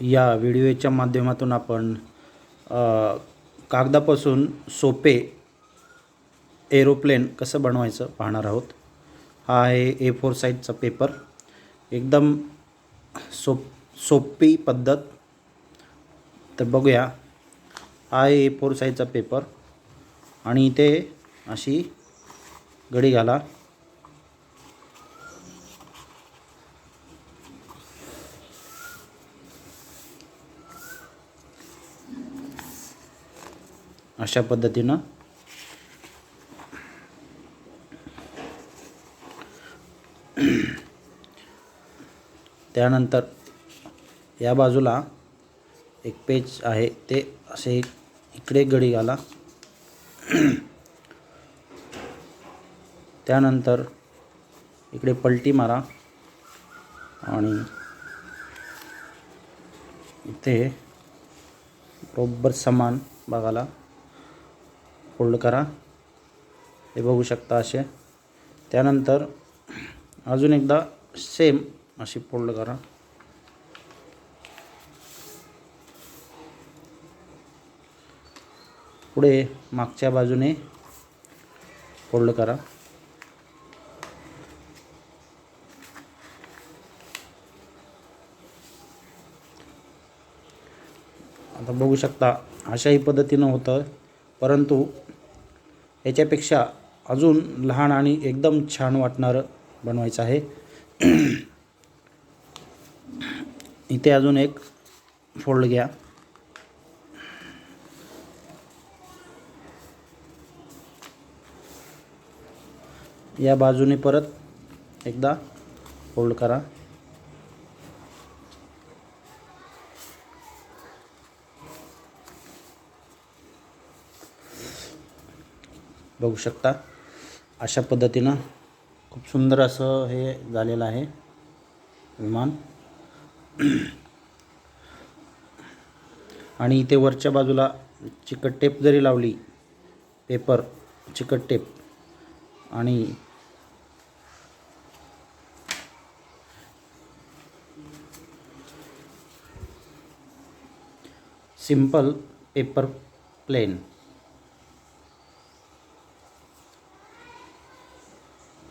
या व्हिडिओच्या माध्यमातून आपण कागदापासून सोपे एरोप्लेन कसं बनवायचं पाहणार आहोत. हा आहे ए फोर साईजचा पेपर. एकदम सोप सोपी पद्धत. तर बघूया. हा आहे ए फोर साईजचा पेपर. आणि इथे अशी घडी घाला. अशा पद्धतीनं त्यानंतर या बाजूला एक पेज आहे ते असे इकडे गडी घाला. त्यानंतर इकडे पलटी मारा आणि इथे बरोबर समान बघायला फोल्ड करा. हे बघू शकता असे. त्यानंतर अजून एकदा सेम अशी फोल्ड करा. पुढे मागच्या बाजूने फोल्ड करा. आता बघू शकता अशाही पद्धतीनं होतं. परंतु याच्यापेक्षा अजून लहान आणि एकदम छान वाटणारं बनवायचं आहे. इथे अजून एक फोल्ड घ्या. या बाजूने परत एकदा फोल्ड करा. बघू शकता. अशा पद्धतीनं खूप सुंदर असं हे झालेलं आहे विमान. आणि इथे वरच्या बाजूला चिकट टेप जरी लावली पेपर चिकट टेप आणि सिंपल पेपर प्लेन.